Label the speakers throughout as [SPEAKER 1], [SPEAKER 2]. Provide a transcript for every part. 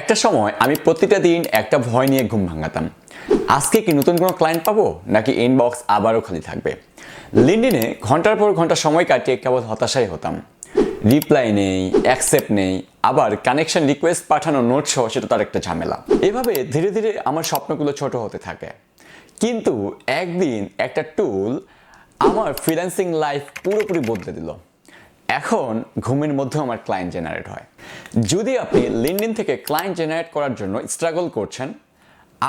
[SPEAKER 1] একটা সময় আমি প্রতিটা দিন একটা ভয় নিয়ে ঘুম ভাঙাতাম। আজকে কি নতুন কোনো ক্লায়েন্ট পাবো, নাকি ইনবক্স আবারও খালি থাকবে? লিন্ডিনে ঘণ্টার পর ঘণ্টা সময় কাটিয়ে কেবল হতাশাই হতাম। রিপ্লাই নেই অ্যাকসেপ্ট নেই, আবার কানেকশন রিকোয়েস্ট পাঠানো নোট সহ সেটা তার একটা ঝামেলা। এভাবে ধীরে ধীরে আমার স্বপ্নগুলো ছোট হতে থাকে। কিন্তু একদিন একটা টুল আমার ফ্রিল্যান্সিং লাইফ পুরোপুরি বদলে দিল। এখন ঘুমের মধ্যেও আমার ক্লায়েন্ট জেনারেট হয়। যদি আপনি লিনডিন থেকে ক্লায়েন্ট জেনারেট করার জন্য স্ট্রাগল করছেন,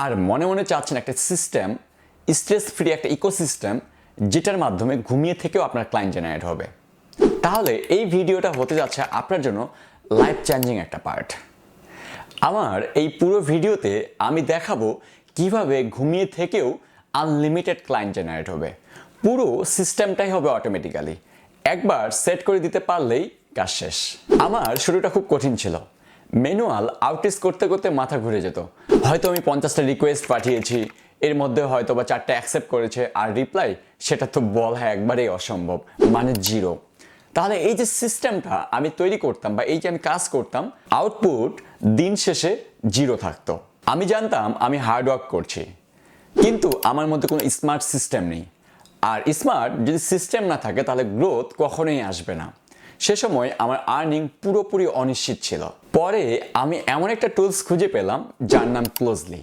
[SPEAKER 1] আর মনে মনে চাচ্ছেন একটা সিস্টেম স্ট্রেস ফ্রি একটা ইকোসিস্টেম যেটার মাধ্যমে ঘুমিয়ে থেকেও আপনার ক্লায়েন্ট জেনারেট হবে। তাহলে এই ভিডিওটা হতে যাচ্ছে আপনার জন্য লাইফ চেঞ্জিং একটা পার্ট আমার এই পুরো ভিডিওতে আমি দেখাবো কীভাবে ঘুমিয়ে থেকেও আনলিমিটেড ক্লায়েন্ট জেনারেট হবে। পুরো সিস্টেমটাই হবে অটোমেটিক্যালি একবার সেট করে দিতে পারলেই কাজ শেষ। আমার শুরুটা খুব কঠিন ছিল। ম্যানুয়াল আউটরিচ করতে করতে মাথা ঘুরে যেত। হয়তো আমি পঞ্চাশটা রিকোয়েস্ট পাঠিয়েছি, এর মধ্যে হয়তো বা চারটে অ্যাকসেপ্ট করেছে, আর রিপ্লাই সেটা তো বলা একবারেই অসম্ভব মানে জিরো তাহলে এই যে সিস্টেমটা আমি তৈরি করতাম বা এই যে আমি কাজ করতাম আউটপুট দিন শেষে জিরো থাকতো। আমি জানতাম আমি হার্ড ওয়ার্ক করছি। কিন্তু আমার মধ্যে কোনো স্মার্ট সিস্টেম নেই। আর স্মার্ট যদি সিস্টেম না থাকে, তাহলে গ্রোথ কখনোই আসবে না। সে সময় আমার আর্নিং পুরোপুরি অনিশ্চিত ছিল। পরে আমি এমন একটা টুলস খুঁজে পেলাম, যার নাম ক্লোজলি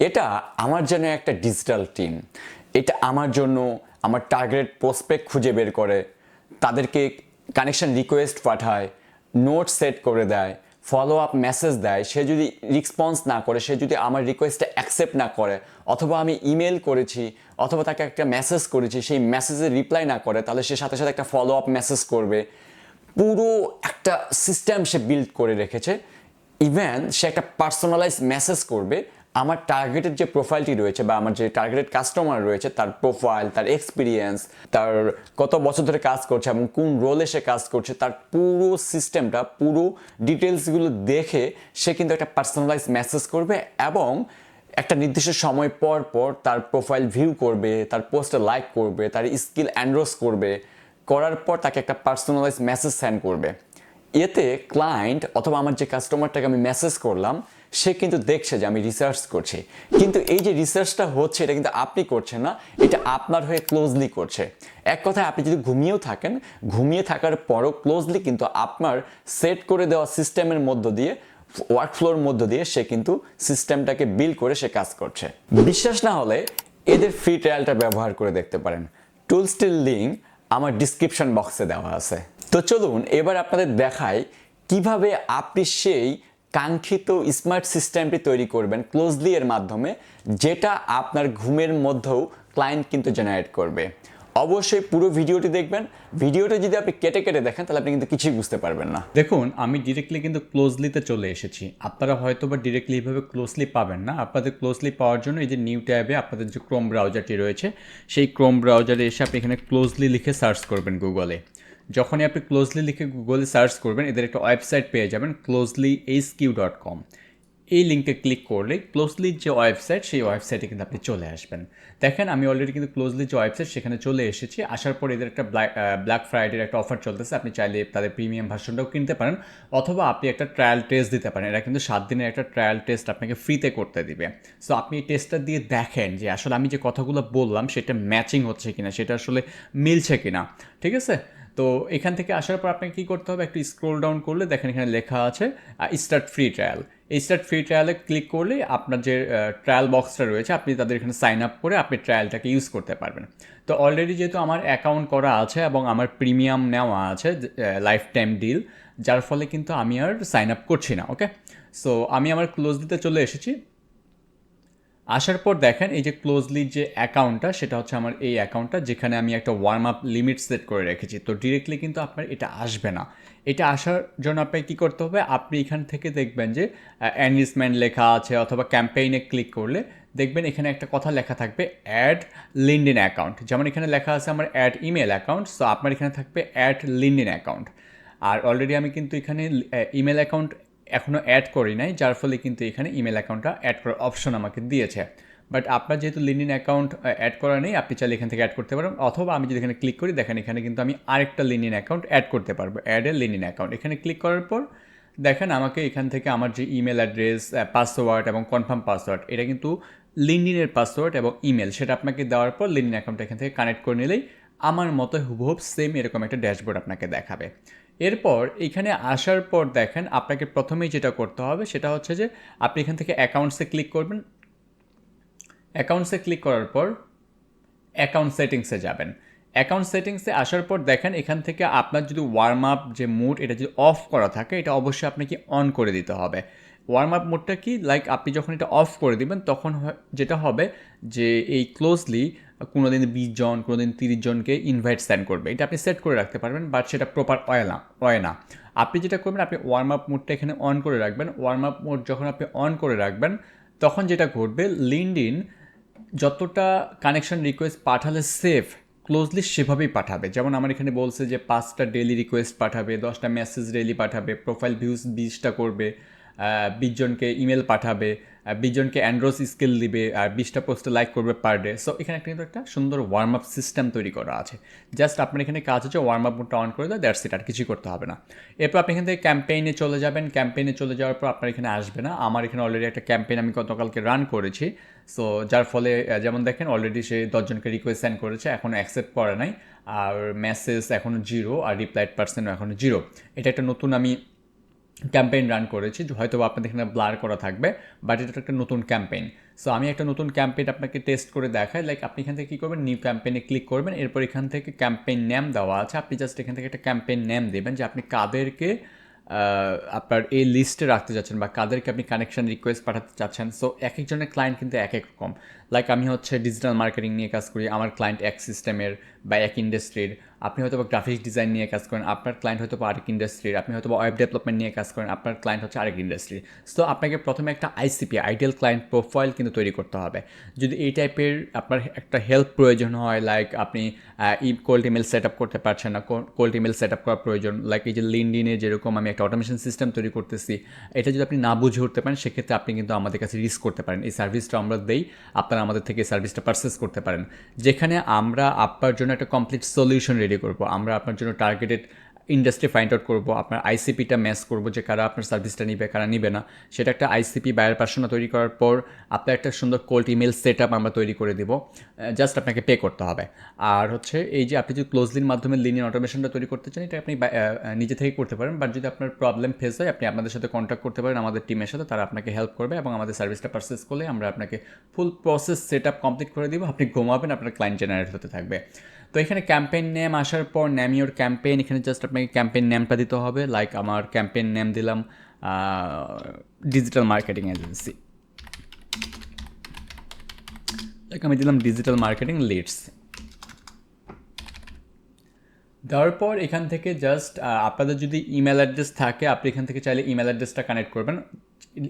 [SPEAKER 1] এটা আমার যেন একটা ডিজিটাল টিম এটা আমার জন্য আমার টার্গেট প্রসপেক্ট খুঁজে বের করে। তাদেরকে কানেকশন রিকোয়েস্ট পাঠায় নোট সেট করে দেয় ফলো আপ মেসেজ দেয়। সে যদি রিসপন্স না করে, সে যদি আমার রিকোয়েস্টটা অ্যাকসেপ্ট না করে অথবা আমি ইমেল করেছি, অথবা তাকে একটা মেসেজ করেছি, সেই মেসেজের রিপ্লাই না করে, তাহলে সে সাথে সাথে একটা ফলো আপ মেসেজ করবে। পুরো একটা সিস্টেম সে বিল্ড করে রেখেছে। ইভেন সে একটা পার্সোনালাইজ মেসেজ করবে, আমার টার্গেটেড যে প্রোফাইলটি রয়েছে বা আমার যে টার্গেটেড কাস্টমার রয়েছে, তার প্রোফাইল তার এক্সপিরিয়েন্স তার কত বছর ধরে কাজ করছে এবং কোন রোলে সে কাজ করছে, তার পুরো সিস্টেমটা পুরো ডিটেলসগুলো দেখে সে কিন্তু একটা পার্সোনালাইজ মেসেজ করবে এবং একটা নির্দিষ্ট সময় পর পর তার প্রোফাইল ভিউ করবে, তার পোস্টে লাইক করবে, তার স্কিল অ্যান্ড্রোস করবে, করার পর তাকে একটা পার্সোনালাইজ মেসেজ সেন্ড করবে। এতে ক্লায়েন্ট অথবা আমার যে কাস্টমারটাকে আমি মেসেজ করলাম, সে কিন্তু দেখছে যে আমি রিসার্চ করছি। কিন্তু এই যে রিসার্চটা হচ্ছে, এটা কিন্তু আপনি করছেন না, এটা আপনার হয়ে ক্লোজলি করছে। এক কথায় আপনি যদি ঘুমিয়েও থাকেন, ঘুমিয়ে থাকার পরও ক্লোজলি কিন্তু আপনার সেট করে দেওয়া সিস্টেমের মধ্য দিয়ে ওয়ার্কফ্লোর মধ্য দিয়ে সে কিন্তু সিস্টেমটাকে বিল করে সে কাজ করছে। বিশ্বাস না হলে এদের ফ্রি ট্রায়ালটা ব্যবহার করে দেখতে পারেন। টুলসটির লিঙ্ক আমার ডিসক্রিপশন বক্সে দেওয়া আছে। তো চলুন, এবার আপনাদের দেখাই কীভাবে আপনি সেই কাঙ্ক্ষিত স্মার্ট সিস্টেমটি তৈরি করবেন ক্লোজলি এর মাধ্যমে, যেটা আপনার ঘুমের মধ্যেও ক্লায়েন্ট কিন্তু জেনারেট করবে। অবশ্যই পুরো ভিডিওটি দেখবেন। ভিডিওটা যদি আপনি কেটে কেটে দেখেন, তাহলে আপনি কিন্তু কিছুই বুঝতে পারবেন না।
[SPEAKER 2] দেখুন, আমি ডিরেক্টলি কিন্তু ক্লোজলিতে চলে এসেছি। আপনারা হয়তো বা ডিরেক্টলি এইভাবে ক্লোজলি পাবেন না। আপনাদের ক্লোজলি পাওয়ার জন্য এই যে নিউ ট্যাবে আপনাদের যে ক্রোম ব্রাউজারটি রয়েছে, সেই ক্রোম ব্রাউজারে এসে আপনি এখানে ক্লোজলি লিখে সার্চ করবেন গুগলে যখনই আপনি ক্লোজলি লিখে গুগলে সার্চ করবেন, এদের একটা ওয়েবসাইট পেয়ে যাবেন closely H Q dot com এই লিঙ্কে ক্লিক করলে ক্লোজলি যে ওয়েবসাইট সেই ওয়েবসাইটে কিন্তু আপনি চলে আসবেন। দেখেন, আমি অলরেডি কিন্তু ক্লোজলি যে ওয়েবসাইট সেখানে চলে এসেছি। আসার পর এদের একটা ব্ল্যাক ব্ল্যাক ফ্রাইডের একটা অফার চলতেছে। আপনি চাইলে তাদের প্রিমিয়াম ভার্সনটাও কিনতে পারেন, অথবা আপনি একটা ট্রায়াল টেস্ট দিতে পারেন। এরা কিন্তু সাত দিনের একটা ট্রায়াল টেস্ট আপনাকে ফ্রিতে করতে দিবে। সো আপনি এই টেস্টটা দিয়ে দেখেন যে আসলে আমি যে কথাগুলো বললাম, সেটা ম্যাচিং হচ্ছে কিনা, সেটা আসলে মিলছে কিনা। ঠিক আছে? তো এখান থেকে আসার পর আপনাকে কী করতে হবে? একটু স্ক্রোল ডাউন করলে দেখেন এখানে লেখা আছে স্টার্ট ফ্রি ট্রায়াল এই স্টার্ট ফ্রি ট্রায়ালে ক্লিক করলে আপনার যে ট্রায়াল বক্সটা রয়েছে, আপনি তাদের এখানে সাইন আপ করে আপনি ট্রায়ালটাকে ইউজ করতে পারবেন। তো অলরেডি যেহেতু আমার অ্যাকাউন্ট করা আছে এবং আমার প্রিমিয়াম নেওয়া আছে লাইফ টাইম ডিল যার ফলে কিন্তু আমি আর সাইন আপ করছি না ওকে সো আমি আমার ক্লোজ দিতে চলে এসেছি। আসার পর দেখেন, এই যে ক্লোজলি যে অ্যাকাউন্টটা সেটা হচ্ছে আমার এই অ্যাকাউন্টটা যেখানে আমি একটা ওয়ার্ম আপ লিমিট সেট করে রেখেছি। তো ডিরেক্টলি কিন্তু আপনার এটা আসবে না। এটা আসার জন্য আপনাকে কী করতে হবে? আপনি এখান থেকে দেখবেন যে অ্যানিসমেন্ট লেখা আছে অথবা ক্যাম্পেইনে ক্লিক করলে দেখবেন এখানে একটা কথা লেখা থাকবে অ্যাড লিন্ডিন অ্যাকাউন্ট যেমন এখানে লেখা আছে আমার অ্যাড ইমেল অ্যাকাউন্ট সো আপনার এখানে থাকবে অ্যাড লিন্ডিন অ্যাকাউন্ট আর অলরেডি আমি কিন্তু এখানে ইমেল অ্যাকাউন্ট এখনও অ্যাড করি নাই, যার ফলে কিন্তু এখানে ইমেল অ্যাকাউন্টটা অ্যাড করার অপশন আমাকে দিয়েছে। বাট আপনার যেহেতু লিনিন অ্যাকাউন্ট অ্যাড করা নেই, আপনি চাইলে এখান থেকে অ্যাড করতে পারেন, অথবা আমি যদি এখানে ক্লিক করি, দেখেন এখানে কিন্তু আমি আরেকটা লিনিন অ্যাকাউন্ট অ্যাড করতে পারব অ্যাড এ লিনিন অ্যাকাউন্ট এখানে ক্লিক করার পর, দেখেন আমাকে এখান থেকে আমার যে ইমেল অ্যাড্রেস পাসওয়ার্ড এবং কনফার্ম পাসওয়ার্ড এটা কিন্তু লিঙ্কডিনের পাসওয়ার্ড এবং ইমেল সেটা আপনাকে দেওয়ার পর লিঙ্কডিন অ্যাকাউন্টটা এখান থেকে কানেক্ট করে নিলেই আমার মতো হুবহুব সেম এরকম একটা ড্যাশবোর্ড আপনাকে দেখাবে। এরপর এখানে আসার পর দেখেন আপনাকে প্রথমেই যেটা করতে হবে সেটা হচ্ছে যে আপনি এখান থেকে অ্যাকাউন্টসে ক্লিক করবেন। অ্যাকাউন্টসে ক্লিক করার পর অ্যাকাউন্ট সেটিংসে যাবেন। অ্যাকাউন্ট সেটিংসে আসার পর দেখেন এখান থেকে আপনার যদি ওয়ার্ম আপ যে মুড এটা যদি অফ করা থাকে, এটা অবশ্যই আপনাকে অন করে দিতে হবে। ওয়ার্ম আপ মোডটা কি? লাইক আপনি যখন এটা অফ করে দিবেন, তখন যেটা হবে যে এই ক্লোজলি কোনো দিন বিশ জন কোনো দিন তিরিশ জনকে ইনভাইট সেন্ড করবে। এটা আপনি সেট করে রাখতে পারবেন বাট সেটা প্রপার হয় না হয় না। আপনি যেটা করবেন, আপনি ওয়ার্ম আপ মোডটা এখানে অন করে রাখবেন। ওয়ার্ম আপ মোড যখন আপনি অন করে রাখবেন, তখন যেটা ঘটবে লিঙ্কড যতটা কানেকশন রিকোয়েস্ট পাঠালে সেফ ক্লোজলি সেভাবেই পাঠাবে। যেমন আমার এখানে বলছে যে পাঁচটা ডেলি রিকোয়েস্ট পাঠাবে, দশটা মেসেজ ডেলি পাঠাবে প্রোফাইল ভিউজ বিশটা করবে বিশজনকে ইমেল পাঠাবে বিশ জনকে অ্যান্ড্রয়েড স্কিল দিবে, আর বিশটা পোস্টে লাইক করবে পার ডে সো এখানে একটা কিন্তু একটা সুন্দর ওয়ার্ম আপ সিস্টেম তৈরি করা আছে। জাস্ট আপনার এখানে কাজ হচ্ছে ওয়ার্ম আপ মোডটা অন করে দেয় দ্যাটস ইট আর কিছুই করতে হবে না। এরপর আপনি এখান থেকে ক্যাম্পেইনে চলে যাবেন। ক্যাম্পেইনে চলে যাওয়ার পর আপনার এখানে আসবে না। আমার এখানে অলরেডি একটা ক্যাম্পেইন আমি গতকালকে রান করেছি। সো যার ফলে যেমন দেখেন অলরেডি সে দশজনকে রিকোয়েস্ট সেন্ড করেছে এখনও অ্যাকসেপ্ট করে নাই। আর মেসেজ এখনও জিরো আর রিপ্লাইড পার্সেন্টও এখনও জিরো এটা একটা নতুন আমি ক্যাম্পেইন রান করেছি হয়তো আপনাদের এখানে ব্লার করা থাকবে বাট এটা একটা নতুন ক্যাম্পেইন। সো আমি একটা নতুন ক্যাম্পেইন আপনাকে টেস্ট করে দেখাই লাইক আপনি এখান থেকে কী করবেন নিউ ক্যাম্পেইনে ক্লিক করবেন, এরপর এখান থেকে ক্যাম্পেইন নেম দেওয়া আছে, আপনি জাস্ট এখান থেকে একটা ক্যাম্পেইন নেম দেবেন, যে আপনি কাদেরকে আপনার এই লিস্টে রাখতে চাচ্ছেন বা কাদেরকে আপনি কানেকশন রিকোয়েস্ট পাঠাতে চাচ্ছেন। সো এক একজনের ক্লায়েন্ট কিন্তু এক এক রকম। লাইক আমি হচ্ছে ডিজিটাল মার্কেটিং নিয়ে কাজ করি, আমার ক্লায়েন্ট এক সিস্টেমের বা এক ইন্ডাস্ট্রির আপনি হয়তো বা গ্রাফিক্স ডিজাইন নিয়ে কাজ করেন, আপনার ক্লায়েন্ট হয়তো বা আরেক ইন্ডাস্ট্রির আপনি হয়তো বা ওয়েব ডেভেলপমেন্ট নিয়ে কাজ করেন, আপনার ক্লায়েন্ট হচ্ছে আরেক ইন্ডাস্ট্রি সো আপনাকে প্রথমে একটা আইসিপি আইডিয়াল ক্লায়েন্ট প্রোফাইল কিন্তু তৈরি করতে হবে। যদি এই টাইপের আপনার একটা হেল্প প্রয়োজন হয় লাইক আপনি ই কোল্ড ইমেল সেট আপ করতে পারছেন না কোল্ড ইমেল সেট আপ করা প্রয়োজন লাইক এই যে লিনডিনে যেরকম আমি একটা অটোমেশন সিস্টেম তৈরি করতেছি, এটা যদি আপনি না বুঝে উঠতে পারেন, সেক্ষেত্রে আপনি কিন্তু আমাদের কাছে রিস্ক করতে পারেন। এই সার্ভিসটা আমরা দেই, আপনারা আমাদের থেকে সার্ভিসটা পারচেস করতে পারেন। যেখানে আমরা আপনার জন্য একটা কমপ্লিট সলিউশন রেডি করব। আমরা আপনার জন্য টার্গেটেড ইন্ডাস্ট্রি ফাইন্ড আউট করব, আপনার আইসিপিটা ম্যাচ করব যে কারা আপনার সার্ভিসটা নিবে, কারা নিবে না। সেটা একটা আইসিপি বায়ার পার্সোনা তৈরি করার পর আপনার একটা সুন্দর কোল্ড ইমেল সেট আপ আমরা তৈরি করে দিব। জাস্ট আপনাকে পে করতে হবে। আর হচ্ছে এই যে আপনি যদি ক্লোজলির মাধ্যমে লিনিয়ার অটোমেশনটা তৈরি করতে চান, এটা আপনি নিজে থেকে করতে পারেন। বাট যদি আপনার প্রবলেম ফেস হয়, আপনি আপনাদের সাথে কন্ট্যাক্ট করতে পারেন, আমাদের টিমের সাথে, তারা আপনাকে হেল্প করবে এবং আমাদের সার্ভিসটা পারচেস করলে আমরা আপনাকে full process set up complete করে দিব। আপনি ঘুমাবেন, আপনার ক্লায়েন্ট জেনারেট হতে থাকবে। তো এখানে ক্যাম্পেইন নেম আসার পর নেম ইউর ক্যাম্পেইন এখানে জাস্ট আপনাকে ক্যাম্পেইন নেমটা দিতে হবে লাইক আমার ক্যাম্পেইন নেম দিলাম ডিজিটাল মার্কেটিং এজেন্সি লাইক আমি দিলাম ডিজিটাল মার্কেটিং লিডস দেওয়ার পর এখান থেকে জাস্ট আপনাদের যদি ইমেল অ্যাড্রেস থাকে, আপনি এখান থেকে চাইলে ইমেল অ্যাড্রেসটা কানেক্ট করবেন।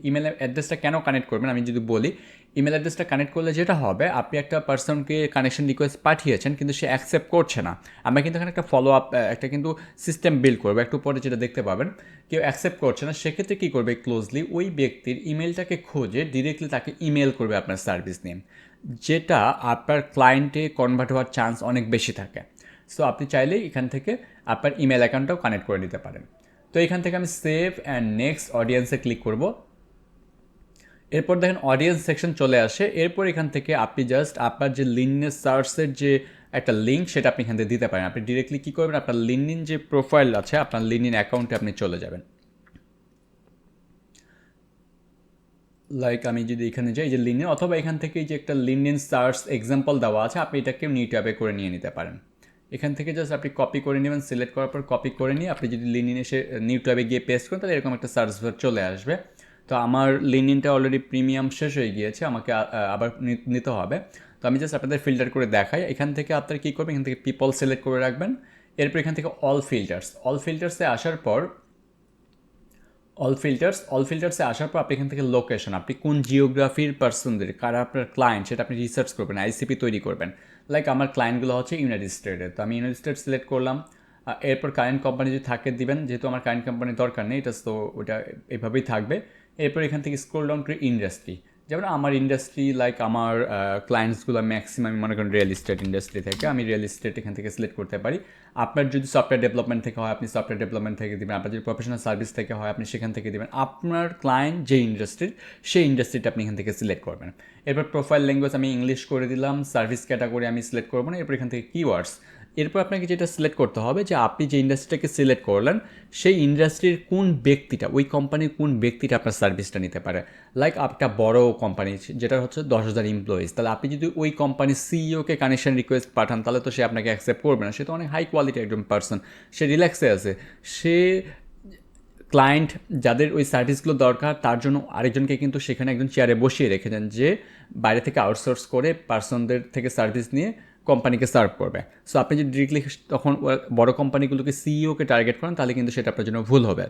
[SPEAKER 2] ইমেল অ্যাড্রেসটা কেন কানেক্ট করবেন আমি যদি বলি ইমেল অ্যাড্রেসটা কানেক্ট করলে যেটা হবে, আপনি একটা পার্সনকে কানেকশন রিকোয়েস্ট পাঠিয়েছেন, কিন্তু সে অ্যাকসেপ্ট করছে না। আমরা কিন্তু এখানে একটা ফলো আপ একটা কিন্তু সিস্টেম বিল্ড করব। একটু পরে যেটা দেখতে পাবেন, কেউ অ্যাকসেপ্ট করছে না, সেক্ষেত্রে কী করবে ক্লোজলি ওই ব্যক্তির ইমেলটাকে খোঁজে ডিরেক্টলি তাকে ইমেল করবে আপনার সার্ভিস নিয়ে। যেটা আপনার ক্লায়েন্টে কনভার্ট হওয়ার চান্স অনেক বেশি থাকে। সো আপনি চাইলেই এখান থেকে আপনার ইমেল অ্যাকাউন্টটাও কানেক্ট করে নিতে পারেন। তো, এখান থেকে আমি সেভ অ্যান্ড নেক্সট অডিয়েন্সে ক্লিক করব। এরপর দেখেন অডিয়েন্স সেকশন চলে আসে। এরপর এখান থেকে আপনি জাস্ট আপনার যে লিনের সার্চের যে একটা লিঙ্ক সেটা আপনি এখান থেকে দিতে পারেন। আপনি ডিরেক্টলি কী করবেন? আপনার লিনিন যে প্রোফাইল আছে, আপনার লিনিন অ্যাকাউন্টে আপনি চলে যাবেন। লাইক আমি যদি এখানে যাই যে লিনিন অথবা এখান থেকে যে একটা লিনিন সার্চ এক্সাম্পল দেওয়া আছে, আপনি এটাকে নিউ ট্যাবে করে নিয়ে নিতে পারেন। এখান থেকে জাস্ট আপনি কপি করে নেবেন সিলেক্ট করার পর কপি করে নিয়ে আপনি যদি লিনিন এসে নিউ ট্যাবে গিয়ে পেস্ট করেন, তাহলে এরকম একটা সার্চ চলে আসবে। তো আমার লিনিনটা অলরেডি প্রিমিয়াম শেষ হয়ে গিয়েছে, আমাকে আবার নিতে হবে। তো আমি জাস্ট আপনাদের ফিল্টার করে দেখাই। এখান থেকে আপনারা কী করবেন? এখান থেকে পিপল সিলেক্ট করে রাখবেন। এরপর এখান থেকে অল ফিল্টার্স অল ফিল্টার্সে আসার পর অল ফিল্টার্স অল ফিল্টার্সে আসার পর আপনি এখান থেকে লোকেশন আপনি কোন জিওগ্রাফির পার্সনদের কারা আপনার ক্লায়েন্ট সেটা আপনি রিসার্চ করবেন আইসিপি তৈরি করবেন। লাইক আমার ক্লায়েন্টগুলো হচ্ছে ইউনাইটেড স্টেটের তো আমি ইউনাইটেড স্টেট সিলেক্ট করলাম। এরপর কারেন্ট কোম্পানি যদি থাকে দিবেন, যেহেতু আমার কারেন্ট কোম্পানির দরকার নেই, এটা তো ওটা এভাবেই থাকবে। এরপর এখান থেকে স্ক্রোল ডাউন করে ইন্ডাস্ট্রি যেমন আমার ইন্ডাস্ট্রি লাইক আমার ক্লায়েন্টসগুলো ম্যাক্সিমাম মনে করেন রিয়েল এস্টেট ইন্ডাস্ট্রি থেকে, আমি রিয়েল এস্টেট এখান থেকে সিলেক্ট করতে পারি। আপনার যদি সফটওয়্যার ডেভেলপমেন্ট থেকে হয়, আপনি সফটওয়্যার ডেভেলপমেন্ট থেকে দেবেন। আপনার যদি প্রফেশনাল সার্ভিস থেকে হয়, আপনি সেখান থেকে দেবেন। আপনার ক্লায়েন্ট যে ইন্ডাস্ট্রির সেই ইন্ডাস্ট্রিটা আপনি এখান থেকে সিলেক্ট করবেন। এরপর প্রোফাইল ল্যাঙ্গুয়েজ আমি ইংলিশ করে দিলাম সার্ভিস ক্যাটাগরি আমি সিলেক্ট করব না। এরপর এখান থেকে কিওয়ার্ডস এরপর আপনাকে যেটা সিলেক্ট করতে হবে যে আপনি যে ইন্ডাস্ট্রিটাকে সিলেক্ট করলেন, সেই ইন্ডাস্ট্রির কোন ব্যক্তিটা, ওই কোম্পানির কোন ব্যক্তিটা আপনার সার্ভিসটা নিতে পারে? লাইক একটা বড় কোম্পানি যেটা হচ্ছে দশ হাজার এমপ্লয়িজ তাহলে আপনি যদি ওই কোম্পানির সিইওকে কানেকশন রিকোয়েস্ট পাঠান, তাহলে তো সে আপনাকে অ্যাকসেপ্ট করবে না। সে তো অনেক হাই কোয়ালিটি একজন পার্সন সে রিল্যাক্সে আছে। সে ক্লায়েন্ট যাদের ওই সার্ভিসগুলো দরকার, তার জন্য আরেকজনকে কিন্তু সেখানে একজন চেয়ারে বসিয়ে রেখেছেন যে বাইরে থেকে আউটসোর্স করে পার্সনদের থেকে সার্ভিস নিয়ে কোম্পানিকে সার্ভ করবে। সো আপনি যদি ডিরেক্টলি তখন বড় কোম্পানিগুলোকে সিইওকে টার্গেট করেন, তাহলে কিন্তু সেটা আপনার জন্য ভুল হবে।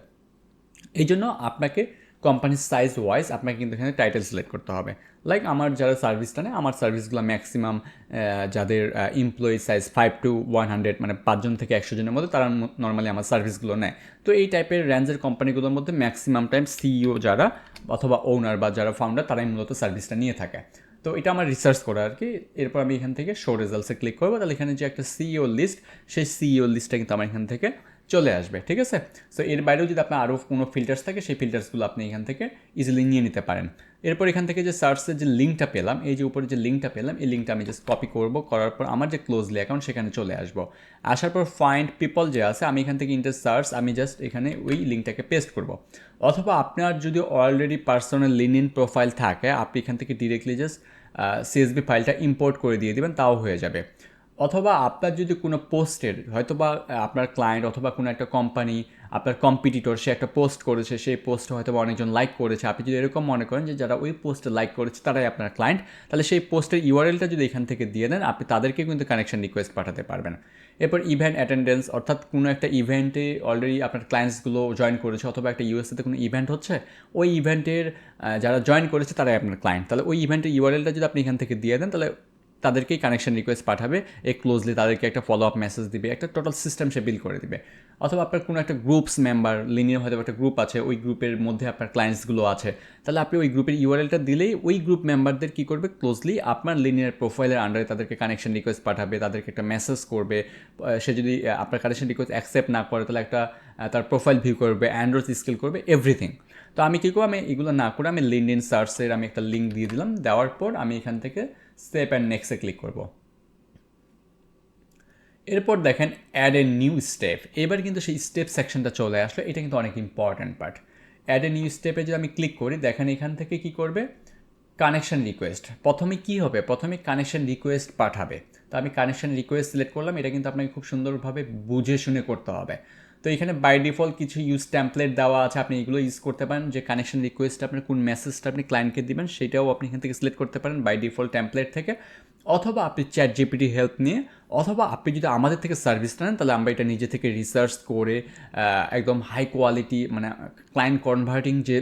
[SPEAKER 2] এই জন্য আপনাকে কোম্পানির সাইজ ওয়াইজ আপনাকে কিন্তু এখানে টাইটেল সিলেক্ট করতে হবে। লাইক আমার যারা সার্ভিসটা নেয় আমার সার্ভিসগুলো ম্যাক্সিমাম যাদের employee size five two one hundred মানে পাঁচজন থেকে একশো জনের মধ্যে, তারা নর্মালি আমার সার্ভিসগুলো নেয়। তো এই টাইপের রেঞ্জের কোম্পানিগুলোর মধ্যে ম্যাক্সিমাম টাইম সিইও যারা অথবা ওনার বা যারা ফাউন্ডার তারাই মূলত সার্ভিসটা নিয়ে থাকে। তো এটা আমার রিসার্চ করা আর কি। এরপর আমি এখান থেকে শো রেজাল্টসে ক্লিক করব। তাহলে এখানে যে একটা সিইও লিস্ট সেই সিইও লিস্টটা কিন্তু আমার এখান থেকে চলে আসবে, ঠিক আছে? সো এর বাইরেও যদি আপনার আরও কোনো ফিল্টার্স থাকে, সেই ফিল্টার্সগুলো আপনি এখান থেকে ইজিলি নিয়ে নিতে পারেন। এরপর এখান থেকে যে সার্চের যে লিঙ্কটা পেলাম, এই যে উপরে যে লিঙ্কটা পেলাম, এই লিঙ্কটা আমি জাস্ট কপি করব। করার পর আমার যে ক্লোজলি অ্যাকাউন্ট সেখানে চলে আসব। আসার পর ফাইন্ড পিপল যে আছে, আমি এখান থেকে ইন্টার সার্চ আমি জাস্ট এখানে ওই লিঙ্কটাকে পেস্ট করব। অথবা আপনার যদি অলরেডি পার্সোনাল লিন ইন প্রোফাইল থাকে, আপনি এখান থেকে ডিরেক্টলি জাস্ট সিএসবি ফাইলটা ইম্পোর্ট করে দিয়ে দেবেন, তাও হয়ে যাবে। অথবা আপনার যদি কোনো পোস্টের হয়তো বা আপনার ক্লায়েন্ট অথবা কোনো একটা কোম্পানি আপনার কম্পিটিটর সে একটা পোস্ট করেছে, সেই পোস্ট হয়তো অনেকজন লাইক করেছে। আপনি যদি এরকম মনে করেন যে যারা ওই পোস্টে লাইক করেছে, তারাই আপনার ক্লায়েন্ট তাহলে সেই পোস্টের ইউআরএলটা যদি এখান থেকে দিয়ে দেন, আপনি তাদেরকে কিন্তু কানেকশন রিকোয়েস্ট পাঠাতে পারবেন। এরপর ইভেন্ট অ্যাটেন্ডেন্স অর্থাৎ কোনো একটা ইভেন্টে অলরেডি আপনার ক্লায়েন্টসগুলো জয়েন করেছে, অথবা একটা ইউএসএতে কোনো ইভেন্ট হচ্ছে, ওই ইভেন্টের যারা জয়েন করেছে, তারাই আপনার ক্লায়েন্ট তাহলে ওই ইভেন্টের ইউআরএলটা যদি আপনি এখান থেকে দিয়ে দেন, তাহলে তাদেরকেই কানেকশন রিকোয়েস্ট পাঠাবে, এ ক্লোজলি তাদেরকে একটা ফলো আপ মেসেজ দিবে, একটা টোটাল সিস্টেম সে বিল করে দিবে। অথবা আপনার কোনো একটা গ্রুপস মেম্বার লিনিয়ার হয়তো একটা গ্রুপ আছে, ওই গ্রুপের মধ্যে আপনার ক্লায়েন্টসগুলো আছে, তাহলে আপনি ওই গ্রুপের ইউআরএলটা দিলেই ওই গ্রুপ মেম্বারদের কী করবে? ক্লোজলি আপনার লিনিয়ার প্রোফাইলের আন্ডারে তাদেরকে কানেকশন রিকোয়েস্ট পাঠাবে, তাদেরকে একটা মেসেজ করবে সে যদি আপনার কানেকশন রিকোয়েস্ট অ্যাকসেপ্ট না করে, তাহলে একটা তার প্রোফাইল ভিউ করবে অ্যান্ড্রয়েড স্কিল করবে এভরিথিং তো আমি কী করব? আমি এগুলো না করে আমি লিঙ্কড ইন সার্চের আমি একটা লিঙ্ক দিয়ে দিলাম, দেওয়ার পর আমি এখান থেকে স্টেপ অ্যান্ড নেক্সটে ক্লিক করব। এরপর দেখেন অ্যাড এ নিউ স্টেপ এবার কিন্তু সেই স্টেপ সেকশনটা চলে আসলো, এটা কিন্তু অনেক important part add a new স্টেপে যদি আমি ক্লিক করি, দেখেন এখান থেকে কি করবে? কানেকশন রিকোয়েস্ট প্রথমে কি হবে? প্রথমে কানেকশন রিকোয়েস্ট পাঠাবে। তো আমি কানেকশন রিকোয়েস্ট সিলেক্ট করলাম, এটা কিন্তু আপনাকে খুব সুন্দরভাবে বুঝে শুনে করতে হবে। তো এখানে বাই ডিফল্ট কিছু ইউজ ট্যাম্পলেট দেওয়া আছে, আপনি এগুলো ইউজ করতে পারেন। যে কানেকশন রিকোয়েস্ট আপনার, কোন মেসেজটা আপনি ক্লায়েন্টকে দিবেন, সেটাও আপনি এখান থেকে সিলেক্ট করতে পারেন বাই ডিফল্ট ট্যাম্পলেট থেকে। অথবা আপনি চ্যাট জিপিটি হেল্প নিয়ে, অথবা আপনি যদি আমাদের থেকে সার্ভিস নেন, তাহলে আমরা এটা নিজে থেকে রিসার্চ করে একদম হাই কোয়ালিটি মানে ক্লায়েন্ট কনভার্টিং যে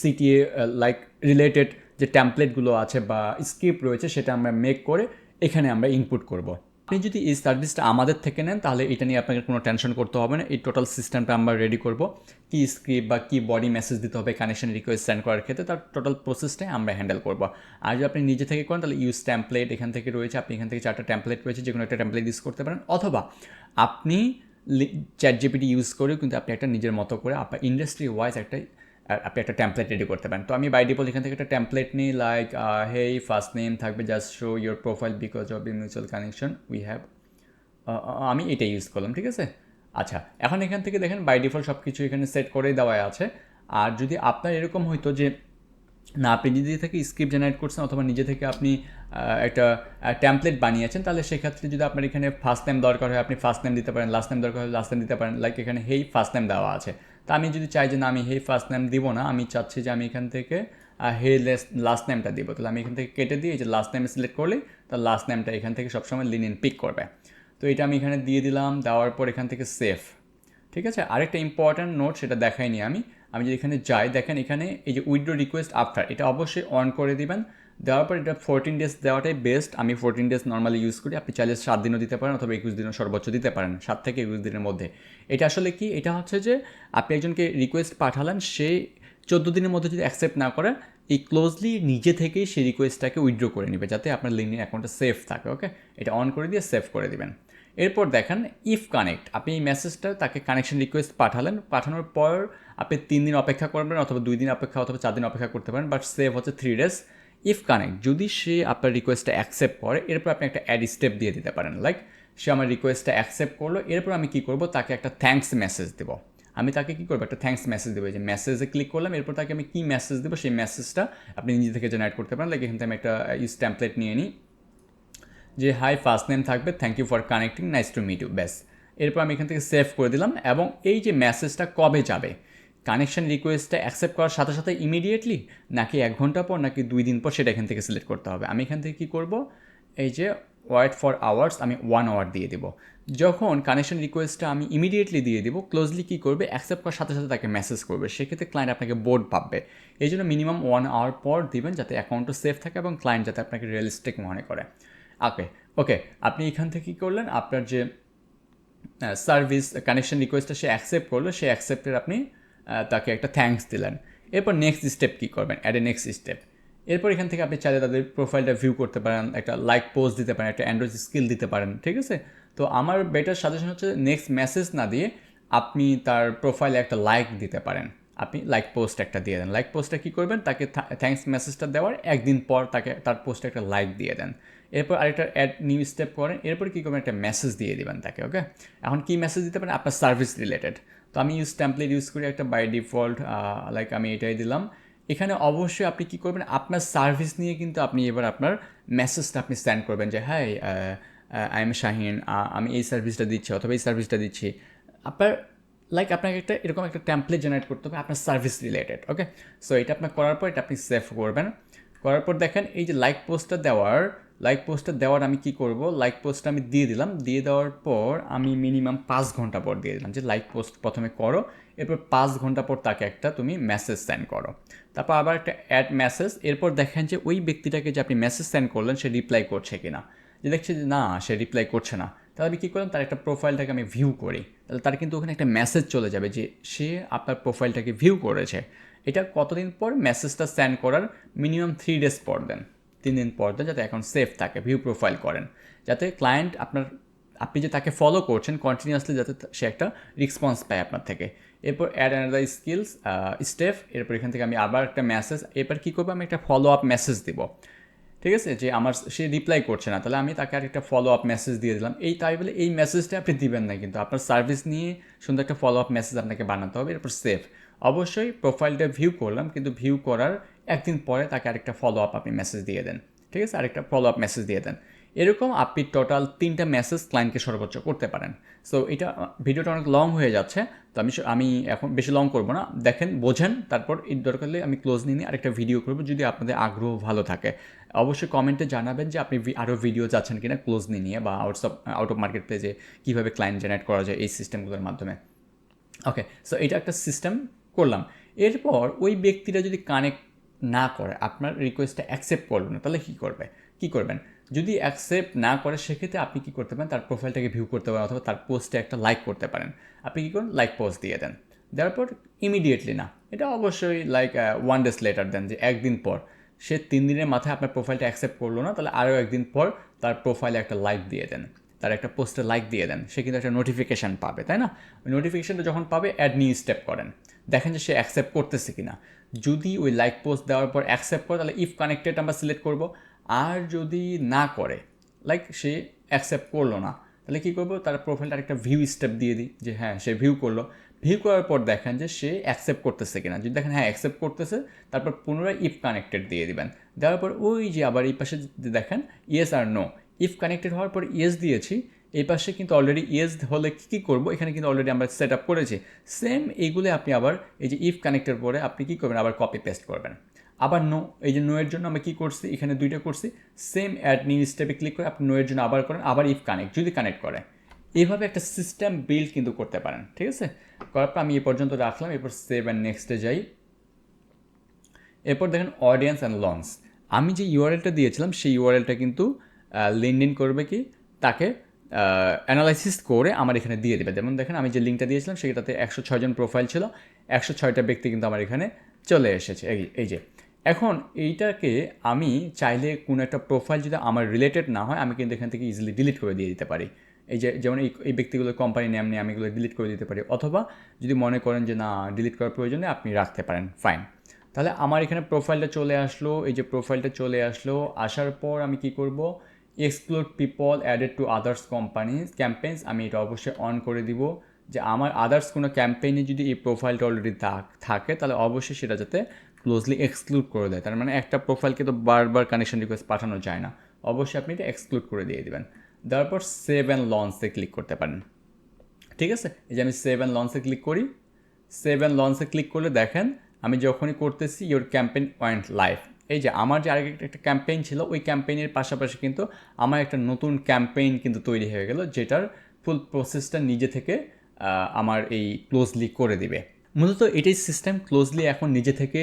[SPEAKER 2] সিটিএ লাইক রিলেটেড যে ট্যাম্পলেটগুলো আছে বা স্ক্রিপ্ট রয়েছে, সেটা আমরা মেক করে এখানে আমরা ইনপুট করব। আপনি যদি এই সার্ভিসটা আমাদের থেকে নেন, তাহলে এটা নিয়ে আপনাকে কোনো টেনশন করতে হবে না। এই টোটাল সিস্টেমটা আমরা রেডি করব। কি স্ক্রিপ্ট বা কি বডি মেসেজ দিতে হবে কানেকশন রিকোয়েস্ট সেন্ড করার ক্ষেত্রে। তার টোটাল প্রসেসটাই আমরা হ্যান্ডেল করব। আর যদি আপনি নিজে থেকে করেন, তাহলে ইউজ ট্যাম্পলেট এখান থেকে রয়েছে। আপনি এখান থেকে চারটা ট্যাম্পলেট রয়েছে যে কোনো একটা ট্যাম্পলেট ইউজ করতে পারেন। অথবা আপনি চ্যাট জিপিটি ইউজ করেও কিন্তু আপনি একটা নিজের মতো করে আপনার ইন্ডাস্ট্রি ওয়াইজ একটা আপনি একটা ট্যাম্পলেট রেডি করতে পারেন। তো আমি বাই ডিফল্ট এখান থেকে একটা ট্যাম্পলেট নিই লাইক হেই ফার্স্ট নেম থাকবে just show your profile because of mutual connection we have আমি এটা ইউজ করলাম, ঠিক আছে? আচ্ছা এখন এখান থেকে দেখেন বাই ডিফল্ট সব কিছু এখানে সেট করেই দেওয়া আছে। আর যদি আপনার এরকম হইতো যে, না, আপনি নিজে থেকে স্ক্রিপ্ট জেনারেট করছেন অথবা নিজে থেকে আপনি একটা ট্যাম্পলেট বানিয়েছেন, তাহলে সেক্ষেত্রে যদি আপনার এখানে ফার্স্ট নেম দরকার হয়, আপনি ফার্স্ট নেম দিতে পারেন লাস্ট নেম দরকার হয় লাস্ট নেম দিতে পারেন লাইক এখানে হেই ফার্স্ট নেম দেওয়া আছে। তা আমি যদি চাই যে না, আমি হে ফার্স্ট নেম দিব না, আমি চাচ্ছি যে আমি এখান থেকে হে লাস্ট নেমটা দিব। তাহলে আমি এখান থেকে কেটে দিয়ে যে লাস্ট নেম সিলেক্ট করলেই তার লাস্ট নেমটা এখান থেকে সবসময় লিনিন পিক করবে। তো এটা আমি এখানে দিয়ে দিলাম, দেওয়ার পর এখান থেকে সেফ ঠিক আছে? আরেকটা ইম্পর্ট্যান্ট নোট সেটা দেখাইনি আমি। আমি যদি এখানে যাই, দেখেন এখানে এই যে উইড্রো রিকোয়েস্ট আফটার এটা অবশ্যই অন করে দিবেন। দেওয়ার পর এটা ফোরটিন ডেজ দেওয়াটাই বেস্ট আমি ফোরটিন ডেজ নর্মালি ইউজ করি। আপনি চাইলে সাত দিনও দিতে পারেন অথবা একুশ দিনও সর্বোচ্চ দিতে পারেন। সাত থেকে একুশ দিনের মধ্যে। এটা আসলে কি? এটা হচ্ছে যে আপনি একজনকে রিকোয়েস্ট পাঠালেন, সে চোদ্দ দিনের মধ্যে যদি অ্যাকসেপ্ট না করে, এই ক্লোজলি নিজে থেকেই সেই রিকোয়েস্টটাকে উইথড্র করে নেবে, যাতে আপনার লিঙ্কডিন অ্যাকাউন্টটা সেফ থাকে ওকে এটা অন করে দিয়ে সেভ করে দিবেন। এরপর দেখেন ইফ কানেক্ট আপনি এই মেসেজটা তাকে কানেকশন রিকোয়েস্ট পাঠালেন। পাঠানোর পর আপনি তিন দিন অপেক্ষা করবেন অথবা দুই দিন অপেক্ষা অথবা চার দিন অপেক্ষা করতে পারেন বাট সেভ হচ্ছে থ্রি ডেজ ইফ কানেক্ট যদি সে আপনার রিকোয়েস্টটা অ্যাকসেপ্ট করে, এরপর আপনি একটা অ্যাড স্টেপ দিয়ে দিতে পারেন। লাইক সে আমার রিকোয়েস্টটা অ্যাকসেপ্ট করল, এরপর আমি কী করব? তাকে একটা থ্যাঙ্কস মেসেজ দেবো। আমি তাকে কী করব? একটা থ্যাঙ্কস মেসেজ দেবো। যে মেসেজে ক্লিক করলাম, এরপর তাকে আমি কী মেসেজ দেবো? সেই মেসেজটা আপনি নিজে থেকে জেনারেট করতে পারেন। লাইক এখান থেকে আমি একটা ইউজ ট্যাম্পলেট নিয়ে নিই। যে হাই ফার্স্ট নেম থাকবে। Thank you for connecting nice to meet you ব্যাস। এরপর আমি এখান থেকে সেভ করে দিলাম এবং এই যে মেসেজটা কবে যাবে? কানেকশন রিকোয়েস্টটা অ্যাকসেপ্ট করার সাথে সাথে ইমিডিয়েটলি নাকি এক ঘণ্টা পর নাকি দুই দিন পর সেটা এখান থেকে সিলেক্ট করতে হবে। আমি এখান থেকে কী করব? এই যে ওয়েট ফর আওয়ার্স আমি ওয়ান আওয়ার দিয়ে দেবো। যখন কানেকশন রিকোয়েস্টটা আমি ইমিডিয়েটলি দিয়ে দিব ক্লোজলি কী করবে? অ্যাকসেপ্ট করার সাথে সাথে তাকে মেসেজ করবে। সেক্ষেত্রে ক্লায়েন্ট আপনাকে বোর্ড পাবে এই জন্য মিনিমাম ওয়ান আওয়ার পর দিবেন যাতে অ্যাকাউন্টটা সেফ থাকে এবং ক্লায়েন্ট যাতে আপনাকে রিয়েলিস্টিক মনে করে। ওকে ওকে আপনি এখান থেকে কী করলেন? আপনার যে সার্ভিস কানেকশন রিকোয়েস্টটা সে অ্যাকসেপ্ট করল। সে অ্যাকসেপ্টের আপনি তাকে একটা থ্যাঙ্কস দিলেন। এরপর নেক্সট স্টেপ কী করবেন? অ্যাড এ নেক্সট স্টেপ এরপর এখান থেকে আপনি চাইলে তাদের প্রোফাইলটা ভিউ করতে পারেন, একটা লাইক পোস্ট দিতে পারেন, একটা অ্যান্ড্রয়েড স্কিল দিতে পারেন, ঠিক আছে? তো আমার বেটার সাজেশন হচ্ছে নেক্সট মেসেজ না দিয়ে আপনি তার প্রোফাইলে একটা লাইক দিতে পারেন। আপনি লাইক পোস্ট একটা দিয়ে দেন। লাইক পোস্টটা কী করবেন? তাকে থ্যাঙ্কস মেসেজটা দেওয়ার একদিন পর তাকে তার পোস্টে একটা লাইক দিয়ে দেন। এরপর আরেকটা অ্যাড নিউ স্টেপ করেন। এরপর কী করবেন? একটা মেসেজ দিয়ে দিবেন তাকে ওকে এখন কী মেসেজ দিতে পারেন? আপনার সার্ভিস রিলেটেড তো আমি ইউজ টেমপ্লেট ইউজ করি একটা বাই ডিফল্ট লাইক আমি এটাই দিলাম। এখানে অবশ্যই আপনি কী করবেন, আপনার সার্ভিস নিয়ে কিন্তু আপনি এবার আপনার মেসেজটা আপনি স্ট্যান্ড করবেন যে হ্যাঁ আই এম শাহিন আমি এই সার্ভিসটা দিচ্ছি, অথবা এই সার্ভিসটা দিচ্ছি। আপনার লাইক আপনাকে একটা, এরকম একটা ট্যাম্পলেট জেনারেট করতে হবে আপনার সার্ভিস রিলেটেড ওকে সো এটা আপনার করার পর এটা আপনি সেভ করবেন। করার পর দেখেন এই যে লাইক পোস্টটা দেওয়ার লাইক পোস্টটা দেওয়ার আমি কি করব? লাইক পোস্টটা আমি দিয়ে দিলাম। দিয়ে দেওয়ার পর আমি মিনিমাম পাঁচ ঘণ্টা পর দিয়ে দিলাম যে লাইক পোস্ট প্রথমে করো, এরপর পাঁচ ঘণ্টা পর তাকে একটা তুমি মেসেজ সেন্ড করো। তারপর আবার একটা অ্যাড মেসেজ এরপর দেখেন যে ওই ব্যক্তিটাকে যে আপনি মেসেজ সেন্ড করলেন, সে রিপ্লাই করছে কিনা। যে দেখছে যে, না, সে রিপ্লাই করছে না। তাহলে আমি কী করলাম? তার একটা প্রোফাইলটাকে আমি ভিউ করি। তাহলে তার কিন্তু ওখানে একটা মেসেজ চলে যাবে যে, সে আপনার প্রোফাইলটাকে ভিউ করেছে। এটা কতদিন পর মেসেজটা সেন্ড করার মিনিমাম থ্রি ডেজ পর দেন। তিন দিন পর দেন যাতে অ্যাকাউন্ট সেফ থাকে ভিউ প্রোফাইল করেন। যাতে ক্লায়েন্ট আপনার, আপনি যে তাকে ফলো করছেন কন্টিনিউয়াসলি যাতে সে একটা রেসপন্স পায় আপনার থেকে। এরপর অ্যাড অ্যানাদার স্কিলস স্টেপ এরপর এখান থেকে আমি আবার একটা মেসেজ এরপর কী করব? আমি একটা ফলো আপ মেসেজ দিব। ঠিক আছে? যে আমার, সে রিপ্লাই করছে না, তাহলে আমি তাকে আর একটা ফলো আপ মেসেজ দিয়ে দিলাম। এই তাই বলে এই মেসেজটা আপনি দিবেন না কিন্তু। আপনার সার্ভিস নিয়ে সুন্দর একটা ফলো আপ মেসেজ আপনাকে বানাতে হবে, এরপর সেফ অবশ্যই প্রোফাইলটা ভিউ করলাম, কিন্তু ভিউ করার একদিন পরে তাকে আরেকটা ফলো আপ আপনি মেসেজ দিয়ে দেন, ঠিক আছে? আরেকটা ফলো আপ মেসেজ দিয়ে দেন। এরকম আপনি টোটাল তিনটা মেসেজ ক্লায়েন্টকে সর্বোচ্চ করতে পারেন। সো এটা ভিডিওটা অনেক লং হয়ে যাচ্ছে, তো আমি আমি এখন বেশি লং করব না। দেখেন, বোঝেন, তারপর এই দরকার হলে আমি ক্লোজ নিয়ে আরেকটা ভিডিও করব যদি আপনাদের আগ্রহ ভালো থাকে। অবশ্যই কমেন্টে জানাবেন যে আপনি আরও ভিডিও চাচ্ছেন কিনা ক্লোজ নিয়ে বা outs of out of market প্লেসে কীভাবে ক্লায়েন্ট জেনারেট করা যায় এই সিস্টেমগুলোর মাধ্যমে। ওকে সো এটা একটা সিস্টেম করলাম। এরপর ওই ব্যক্তিরা যদি কানেক্ট না করে, আপনার রিকোয়েস্টটা অ্যাকসেপ্ট করল না, তাহলে কী করবে? কী করবেন? যদি অ্যাকসেপ্ট না করে, সেক্ষেত্রে আপনি কী করতে পারেন? তার প্রোফাইলটাকে ভিউ করতে পারেন অথবা তার পোস্টে একটা লাইক করতে পারেন। আপনি কী করেন? লাইক পোস্ট দিয়ে দেন। দেওয়ার পর ইমিডিয়েটলি না। এটা অবশ্যই লাইক ওয়ান ডেজ লেটার দেন যে একদিন পর। সে তিন দিনের মাথায় আপনার প্রোফাইলটা অ্যাকসেপ্ট করল না, তাহলে আরও একদিন পর তার প্রোফাইলে একটা লাইক দিয়ে দেন। তার একটা পোস্টে লাইক দিয়ে দেন। সে কিন্তু একটা নোটিফিকেশান পাবে, তাই না? নোটিফিকেশানটা যখন পাবে অ্যাড নিউ স্টেপ করেন। দেখেন যে সে অ্যাকসেপ্ট করতেছে কি না যদি ওই লাইক পোস্ট দেওয়ার পর অ্যাকসেপ্ট করে, তাহলে ইফ কানেক্টেড আমরা সিলেক্ট করব। আর যদি না করে লাইক সে অ্যাকসেপ্ট করল না, তাহলে কী করব? তার প্রোফাইলটা একটা ভিউ স্টেপ দিয়ে দিই, যে হ্যাঁ সে ভিউ করল। ভিউ করার পর দেখেন যে সে অ্যাকসেপ্ট করতেছে কিনা। যদি দেখেন হ্যাঁ অ্যাকসেপ্ট করতেছে, তারপর পুনরায় ইফ কানেক্টেড দিয়ে দিবেন। দেওয়ার পর ওই যে আবার এই পাশে দেখেন ইয়েস আর নো ইফ কানেক্টেড হওয়ার পর ইয়েস দিয়েছি এই পাশে কিন্তু অলরেডি ইয়েস হলে কী কী করব? এখানে কিন্তু অলরেডি আমরা সেট আপ করেছি। সেম এইগুলো আপনি আবার এই যে ইফ কানেক্টের পরে আপনি কী করবেন? আবার কপি পেস্ট করবেন। আবার নো এই যে নোয়ের জন্য আমরা কী করছি? এখানে দুইটা করছি। সেম অ্যাড নিউ স্টেপে ক্লিক করে আপনি নোয়ের জন্য আবার করেন, আবার ইফ কানেক্ট যদি কানেক্ট করে। এইভাবে একটা সিস্টেম বিল্ড কিন্তু করতে পারেন, ঠিক আছে? করার পর আমি এ পর্যন্ত রাখলাম, এরপর সেভ অ্যান্ড নেক্সটে যাই। এরপর দেখেন অডিয়েন্স অ্যান্ড লঞ্চ আমি যে ইউআরএলটা দিয়েছিলাম, সেই ইউআরএলটা কিন্তু লেনদেন করবে কি? তাকে অ্যানালাইসিস করে আমার এখানে দিয়ে দেবে। যেমন দেখেন, আমি যে লিঙ্কটা দিয়েছিলাম, সেটাতে একশো ছয়জন প্রোফাইল ছিল, একশো ছয়টা ব্যক্তি কিন্তু আমার এখানে চলে এসেছে। এই এই যে, এখন এইটাকে আমি চাইলে কোনো একটা প্রোফাইল যদি আমার রিলেটেড না হয়, আমি কিন্তু এখান থেকে ইজিলি ডিলিট করে দিয়ে দিতে পারি। এই যে, যেমন এই এই ব্যক্তিগুলোর কোম্পানি নেম নিয়ে আমি এগুলো ডিলিট করে দিতে পারি। অথবা যদি মনে করেন যে না ডিলিট করার প্রয়োজনে আপনি রাখতে পারেন ফাইন তাহলে আমার এখানে প্রোফাইলটা চলে আসলো, এই যে প্রোফাইলটা চলে আসলো, আসার পর আমি কি করব? Exclude people added to others companies campaigns আমি এটা অবশ্যই অন করে দিব যে আমার আদার্স কোনো ক্যাম্পেইনে যদি এই প্রোফাইলটা অলরেডি থাকে তাহলে অবশ্যই সেটা যাতে ক্লোজলি এক্সক্লুড করে দেয়। তার মানে একটা প্রোফাইলকে তো বারবার কানেকশন রিকোয়েস্ট পাঠানো যায় না। অবশ্যই আপনি এটা এক্সক্লুড করে দিয়ে দেবেন। তারপর সেভ অ্যান্ড লঞ্চে ক্লিক করতে পারেন। ঠিক আছে? এই যে আমি সেভ অ্যান্ড লঞ্চে ক্লিক করি। সেভ অ্যান্ড লঞ্চে ক্লিক করলে দেখেন, আমি যখনই করতেছি ইওর ক্যাম্পেইন পয়েন্ট লাইভ এই যে আমার যে আরেক একটা ক্যাম্পেইন ছিল, ওই ক্যাম্পেইনের পাশাপাশি কিন্তু আমার একটা নতুন ক্যাম্পেইন কিন্তু তৈরি হয়ে গেল, যেটার ফুল প্রসেসটা নিজে থেকে আমার এই ক্লোজলি করে দিবে। মূলত এটাই সিস্টেম ক্লোজলি এখন নিজে থেকে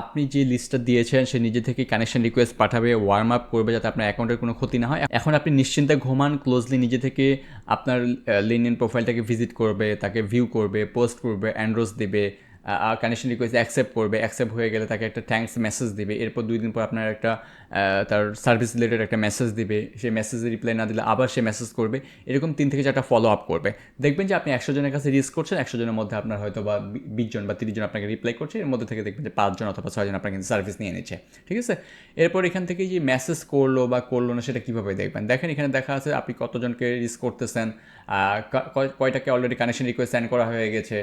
[SPEAKER 2] আপনি যে লিস্টটা দিয়েছেন, সে নিজে থেকে কানেকশন রিকোয়েস্ট পাঠাবে ওয়ার্ম আপ করবে যাতে আপনার অ্যাকাউন্টের কোনো ক্ষতি না হয়। এখন আপনি নিশ্চিন্তে ঘুমান ক্লোজলি নিজে থেকে আপনার লিনিয়ন প্রোফাইলটাকে ভিজিট করবে, তাকে ভিউ করবে পোস্ট করবে অ্যান্ড্রোস দেবে কানেকশন রিকোয়েস্ট অ্যাকসেপ্ট করবে অ্যাকসেপ্ট হয়ে গেলে তাকে একটা থ্যাঙ্কস মেসেজ দিবে। এরপর দুই দিন পর আপনার একটা তার সার্ভিস রিলেটেড একটা মেসেজ দিবে। সেই মেসেজে রিপ্লাই না দিলে আবার সে মেসেজ করবে। এরকম তিন থেকে চারটা ফলো আপ করবে। দেখবেন যে আপনি একশো জনের কাছে রিস্ক করছেন, একশো জনের মধ্যে আপনার হয়তো বা বিশ জন বা তিরিশ জন আপনাকে রিপ্লাই করছে। এর মধ্যে থেকে দেখবেন যে পাঁচজন অথবা ছয়জন আপনার কিন্তু সার্ভিস নিয়ে নিচ্ছে। ঠিক আছে? এরপর এখান থেকে যে মেসেজ করল বা করল না, সেটা কীভাবে দেখবেন? দেখেন এখানে দেখা আছে আপনি কতজনকে রিস্ক করতেছেন কয়টাকে অলরেডি কানেকশন রিকোয়েস্ট সেন্ড করা হয়ে গেছে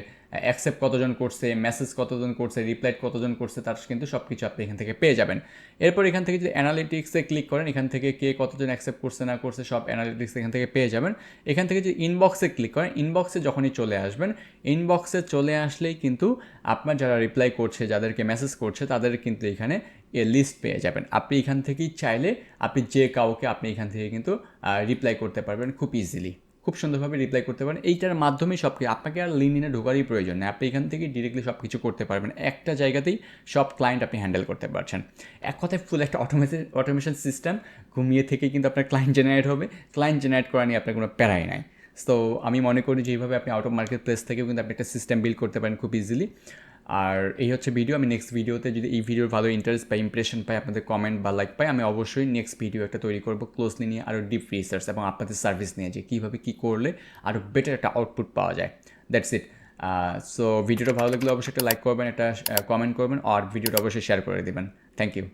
[SPEAKER 2] অ্যাকসেপ্ট কতজন করছে মেসেজ কতজন করছে রিপ্লাই কতজন করছে, তার কিন্তু সব কিছু আপনি এখান থেকে পেয়ে যাবেন। এরপর এখান থেকে যদি অ্যানালিটিক্সে ক্লিক করেন, এখান থেকে কে কতজন অ্যাকসেপ্ট করছে, না করছে, সব অ্যানালিটিক্স এখান থেকে পেয়ে যাবেন। এখান থেকে যদি ইনবক্সে ক্লিক করেন ইনবক্সে যখনই চলে আসবেন ইনবক্সে চলে আসলেই কিন্তু আপনার যারা রিপ্লাই করছে, যাদেরকে মেসেজ করছে, তাদের কিন্তু এখানে এ লিস্ট পেয়ে যাবেন। আপনি এখান থেকেই চাইলে আপনি যে কাউকে আপনি এখান থেকে কিন্তু রিপ্লাই করতে পারবেন খুব ইজিলি খুব সুন্দরভাবে রিপ্লাই করতে পারেন। এইটার মাধ্যমেই সব কিছু আপনাকে আর লিনিনে ঢোকারই প্রয়োজন নেই। আপনি এখান থেকে ডিরেক্টলি সব কিছু করতে পারবেন। একটা জায়গাতেই সব ক্লায়েন্ট আপনি হ্যান্ডেল করতে পারছেন। এক কথায় ফুল একটা অটোমেশন অটোমেশন সিস্টেম ঘুমিয়ে থেকে কিন্তু আপনার ক্লায়েন্ট জেনারেট হবে। ক্লায়েন্ট জেনারেট করা নিয়ে আপনার কোনো প্যারাই নাই। সো আমি মনে করি যে, এইভাবে আপনি আউট অফ মার্কেট প্লেস থেকেও কিন্তু আপনি একটা সিস্টেম বিল্ড করতে পারেন খুব ইজিলি আর এই হচ্ছে ভিডিও আমি নেক্সট ভিডিওতে যদি এই ভিডিওর ভালো ইন্টারেস্ট পাই ইমপ্রেশন পাই, আপনাদের কমেন্ট বা লাইক পাই, আমি অবশ্যই নেক্সট ভিডিও একটা তৈরি করব ক্লোজলি নিয়ে আরও ডিপ রিসার্চ এবং আপনাদের সার্ভিস নিয়ে যে কীভাবে কী করলে আরও বেটার একটা আউটপুট পাওয়া যায়। দ্যাটস ইট সো ভিডিওটা ভালো লাগলে অবশ্যই একটা লাইক করবেন, একটা কমেন্ট করবেন, আর ভিডিওটা অবশ্যই শেয়ার করে দেবেন। Thank you